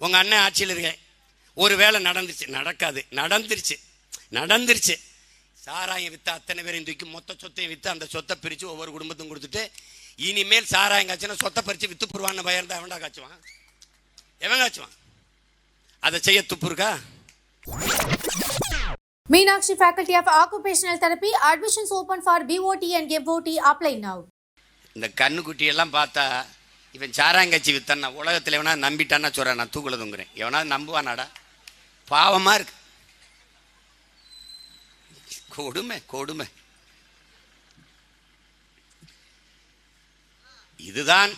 உங்கள் அண்ணன் ஆட்சியில் இருக்கேன். ஒரு வேளை நடந்துச்சு நடக்காது. நடந்துருச்சு. நடந்துருச்சு. சாராயம் விற்று அத்தனை பேரையும் தூக்கி மொத்த சொத்தையும் விற்று அந்த சொத்தை பிரித்து ஒவ்வொரு குடும்பத்துக்கும் கொடுத்துட்டு இனிமேல் சாராயம் காய்ச்சினா சொத்தை பறித்து விற்று போடுவான்னு பயம் தான் எவன்டா காய்ச்சுவான்? எவன் காய்ச்சுவான்? அதை செய்ய துப்பு இருக்கா? Meenakshi Faculty of Occupational Therapy admissions open for BOT and MOT. Apply now. இந்த கண்ணுக்குட்டி எல்லாம் பார்த்தா இவன் சாராங்கச்சி வித்தன்னா உலகத்தில் எவனா நம்பிட்டான்னா சொல்கிறேன் நான் தூக்குல தூங்குறேன் எவனா நம்புவானாடா? பாவமாக இருக்கு. கொடுமை கொடுமை. இதுதான்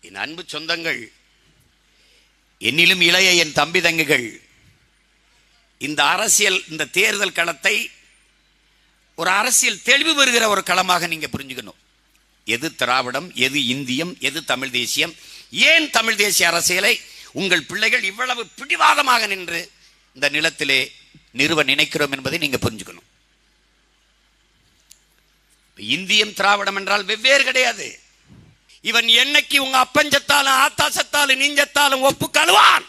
என் அன்பு சொந்தங்கள். என்னிலும் இளைய என் தம்பி தங்குகள். இந்த அரசியல் இந்த தேர்தல் களத்தை ஒரு அரசியல் தெளிவு பெறுகிற ஒரு களமாக நீங்க புரிஞ்சுக்கணும். எது திராவிடம் எது இந்தியம் எது தமிழ் தேசியம்? ஏன் தமிழ் தேசிய அரசியலை உங்கள் பிள்ளைகள் இவ்வளவு பிடிவாதமாக நின்று இந்த நிலத்திலே நிறுவ நினைக்கிறோம் என்பதை நீங்க புரிஞ்சுக்கணும். இந்தியம் திராவிடம் என்றால் வெவ்வேறு கிடையாது. இவன் என்னைக்கு உங்க அப்பஞ்சத்தாலும் ஆத்தாசத்தாலும் நீஞ்சத்தாலும் ஒப்பு கழுவான்.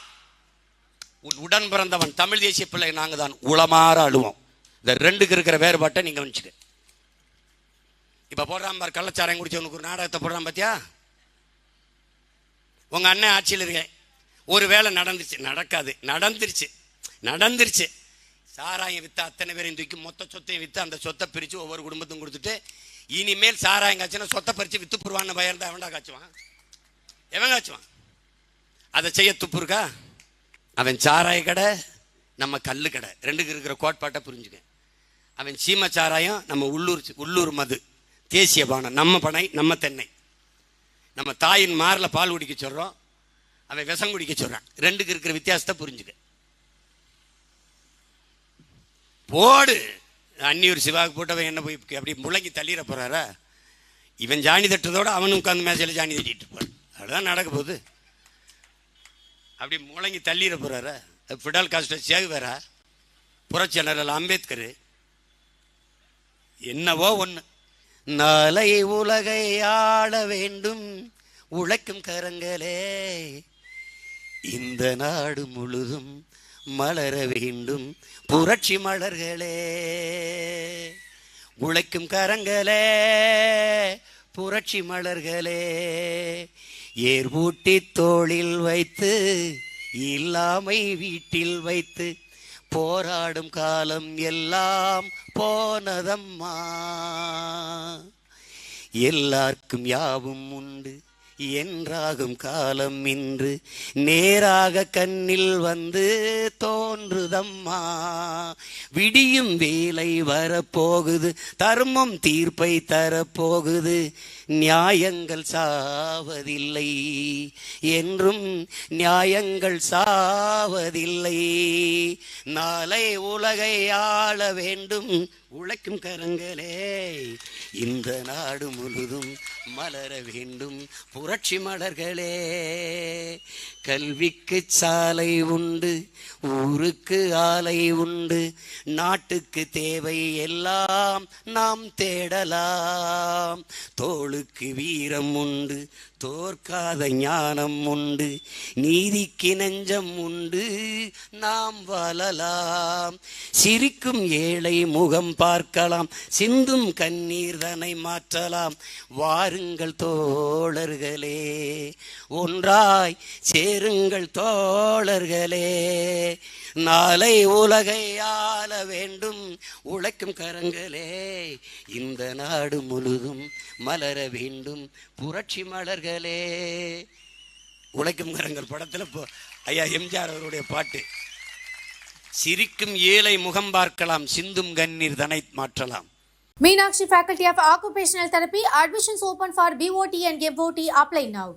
உன் உடன் பிறந்தவன் தமிழ் தேசிய பிள்ளை நாங்கள் தான் உளமாற அழுவோம். இந்த ரெண்டுக்கு இருக்கிற வேறுபாட்டை நீங்க வச்சுக்க இப்போ போடுறான் பார் கள்ளச்சாராயம் குடிச்சவனுக்கு ஒரு நாடகத்தை போடுறான் பார்த்தியா உங்கள் அண்ணன் ஆட்சியில் இருக்கேன் ஒரு வேளை நடந்துச்சு நடக்காது நடந்துருச்சு நடந்துருச்சு. சாராயம் விற்று அத்தனை பேரையும் தூக்கி மொத்த சொத்தையும் விற்று அந்த சொத்தை பிரித்து ஒவ்வொரு குடும்பத்தையும் கொடுத்துட்டு இனிமேல் சாராயம் காய்ச்சினா சொத்தை பறித்து விற்று போடுவான்னு பயம் அவன்டா காய்ச்சுவான்? எவன் காய்ச்சுவான்? அதை செய்ய துப்பு இருக்கா? அவன் சாராய கடை நம்ம கல் கடை. ரெண்டுக்கு இருக்கிற கோட்பாட்டை புரிஞ்சுக்க. அவன் சீம சாராயம் நம்ம உள்ளூர் உள்ளூர் மது. தேசிய பானம் நம்ம பனை நம்ம தென்னை. நம்ம தாயின் மாரில் பால் குடிக்க சொல்கிறோம் அவன் விஷம் குடிக்க சொல்கிறான் ரெண்டுக்கு இருக்கிற வித்தியாசத்தை புரிஞ்சுக்க. போடு. அன்னியூர் சிவாவுக்கு போட்டவன் என்ன போய் அப்படி முழங்கி தள்ளிட போகிறாரா இவன் ஜானி தட்டுறதோட அவனும் உட்காந்து மேசையில் ஜானி தட்டிட்டு இருப்பான். அதுதான் நடக்க போகுது. அப்படி முழங்கி தள்ளிட போகிறாரா ஃபிடல் காஸ்டர் சேகுவேரா புரட்சி ஜெனரல் அம்பேத்கர். என்னவோ ஒன்று நாளை உலகை ஆள வேண்டும். உழைக்கும் கரங்களே இந்த நாடு முழுதும் மலர வேண்டும். புரட்சி மலர்களே உழைக்கும் கரங்களே புரட்சி மலர்களே. ஏர்பூட்டி தோளில் வைத்து இல்லாமை வீட்டில் வைத்து போராடும் காலம் எல்லாம் போனதம்மா. எல்லாருக்கும் யாவும் உண்டு. என்றாகும் காலம் இன்று. நேராக கண்ணில் வந்து தோன்றுதம்மா. விடியும் வேலை வரப்போகுது. தர்மம் தீர்ப்பை தரப்போகுது. நியாயங்கள் சாவதில்லை. என்றும் நியாயங்கள் சாவதில்லை. நாளை உலகை ஆள வேண்டும். உழைக்கும் கரங்களே. இந்த நாடு முழுதும் மலர வேண்டும் புரட்சி மலர்களே. கல்விக்கு சாலை உண்டு ஊருக்கு ஆலை உண்டு நாட்டுக்கு தேவை எல்லாம் நாம் தேடலாம். தோளுக்கு வீரம் உண்டு தோற்காத ஞானம் உண்டு நீதிக்கு நெஞ்சம் உண்டு நாம் வாழலாம். சிரிக்கும் ஏழை முகம் பா பார்க்கலாம். சிந்தும் கண்ணீர் தனை மாற்றலாம். வாருங்கள் தோழர்களே. ஒன்றாய் சேருங்கள் தோழர்களே. நாளை உலகை ஆள வேண்டும். உழைக்கும் கரங்களே. இந்த நாடு முழுதும் மலர வேண்டும். புரட்சி மலர்களே. உழைக்கும் கரங்கள் படத்தில் ஐயா எம்ஜிஆர் அவருடைய பாட்டு. சிரிக்கும் ஏழை முகம் பார்க்கலாம் சிந்தும் கண்ணீர் தனை மாற்றலாம் Meenakshi faculty of occupational therapy admissions open for BOT and FOT apply now